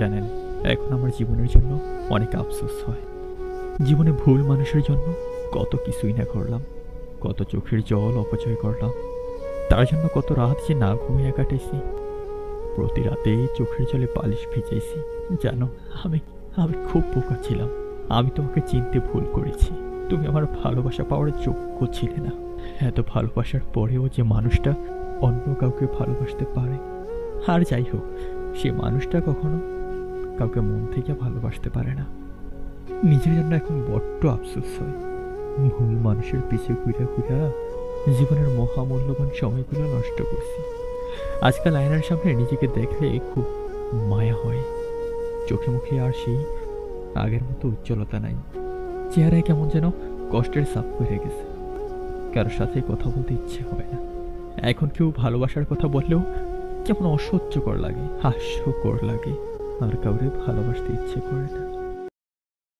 জানেন, এখন আমার জীবনের জন্য অনেক আফসোস হয়। জীবনে ভুল মানুষের জন্য কত কিছুই না করলাম, কত চোখের জল অপচয় করলাম, তার জন্য কত রাত যে না ঘুমিয়ে কাটাইছি, প্রতি রাতে চোখের জলে পালিশ ভিজাইছি। জানো, আমি আমি খুব বোকা ছিলাম, আমি তোমাকে চিনতে ভুল করেছি। তুমি আমার ভালোবাসা পাওয়ার যোগ্য ছিলে না। এত ভালোবাসার পরেও যে মানুষটা অন্য কাউকে ভালোবাসতে পারে, আর যাই হোক, সে মানুষটা কখনো কাউকে মন থেকে ভালোবাসতে পারে না। নিজের জন্য এখন বড্ড আফসোস হয়। ভুল মানুষের পিছে ঘুরে ঘুরা জীবনের মহামূল্যবান সময়গুলো নষ্ট করছি। আজকাল আয়নার সামনে নিজেকে দেখলে খুব মায়া হয়। চোখে মুখে আর সেই আগের মতো উজ্জ্বলতা নাই। চেহারায় কেমন যেন কষ্টের সাপ হয়ে গেছে। কারোর সাথে কথা বলতে ইচ্ছে হয় না। এখন কেউ ভালোবাসার কথা বললেও কেমন অসহ্যকর লাগে, হাস্যকর লাগে। আর কাউরে ভালোবাসতে ইচ্ছে করে না।